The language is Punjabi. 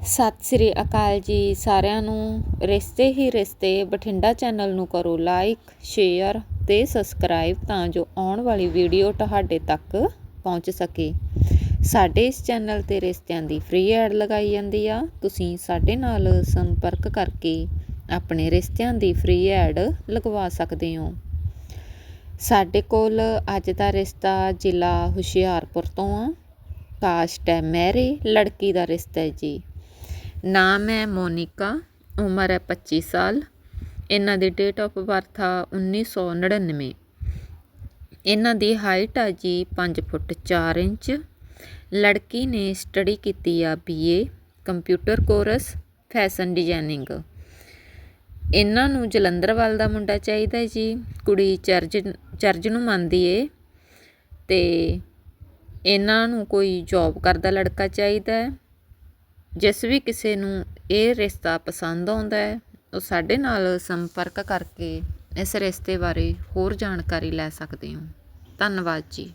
ਸਤਿ ਸ੍ਰੀ ਅਕਾਲ ਜੀ ਸਾਰਿਆਂ ਨੂੰ। ਰਿਸ਼ਤੇ ਹੀ ਰਿਸ਼ਤੇ, ਬਠਿੰਡਾ ਚੈਨਲ ਨੂੰ ਕਰੋ ਲਾਈਕ, ਸ਼ੇਅਰ ਤੇ ਸਬਸਕ੍ਰਾਈਬ ਤਾਂ ਜੋ ਆਉਣ ਵਾਲੀ ਵੀਡੀਓ ਤੁਹਾਡੇ ਤੱਕ ਪਹੁੰਚ ਸਕੇ। ਸਾਡੇ ਇਸ ਚੈਨਲ ਤੇ ਰਿਸ਼ਤਿਆਂ ਦੀ ਫ੍ਰੀ ਐਡ ਲਗਾਈ ਜਾਂਦੀ ਆ। ਤੁਸੀਂ ਸਾਡੇ ਨਾਲ ਸੰਪਰਕ ਕਰਕੇ ਆਪਣੇ ਰਿਸ਼ਤਿਆਂ ਦੀ ਫ੍ਰੀ ਐਡ ਲਗਵਾ ਸਕਦੇ ਹੋ। ਸਾਡੇ ਕੋਲ ਅੱਜ ਦਾ ਰਿਸ਼ਤਾ ਜ਼ਿਲ੍ਹਾ ਹੁਸ਼ਿਆਰਪੁਰ ਤੋਂ ਆ। ਕਾਸਟ ਹੈ ਮੈਰੀ, ਲੜਕੀ ਦਾ ਰਿਸ਼ਤਾ ਹੈ ਜੀ। ਨਾਮ ਹੈ ਮੋਨਿਕਾ, ਉਮਰ ਹੈ 25 ਸਾਲ। ਇਹਨਾਂ ਦੀ ਡੇਟ ਆਫ ਬਰਥ ਆ 1999 ਇਹਨਾਂ ਦੀ ਹਾਈਟ ਆ ਜੀ 5 ਫੁੱਟ 4 ਇੰਚ। ਲੜਕੀ ਨੇ ਸਟੱਡੀ ਕੀਤੀ ਆ BA computer course fashion designing ਇਹਨਾਂ ਨੂੰ ਜਲੰਧਰ ਵੱਲ ਦਾ ਮੁੰਡਾ ਚਾਹੀਦਾ ਜੀ। ਕੁੜੀ ਚਰਜ ਚਰਜ ਨੂੰ ਮੰਨਦੀ ਏ। ਤੇ ਇਹਨਾਂ ਨੂੰ ਕੋਈ ਜੌਬ ਕਰਦਾ ਲੜਕਾ ਚਾਹੀਦਾ ਜਿਸ ਵੀ ਕਿਸੇ ਨੂੰ ਇਹ ਰਿਸ਼ਤਾ ਪਸੰਦ ਆਉਂਦਾ ਹੈ, ਉਹ ਸਾਡੇ ਨਾਲ ਸੰਪਰਕ ਕਰਕੇ ਇਸ ਰਿਸ਼ਤੇ ਬਾਰੇ ਹੋਰ ਜਾਣਕਾਰੀ ਲੈ ਸਕਦੇ ਹੋ। ਧੰਨਵਾਦ ਜੀ।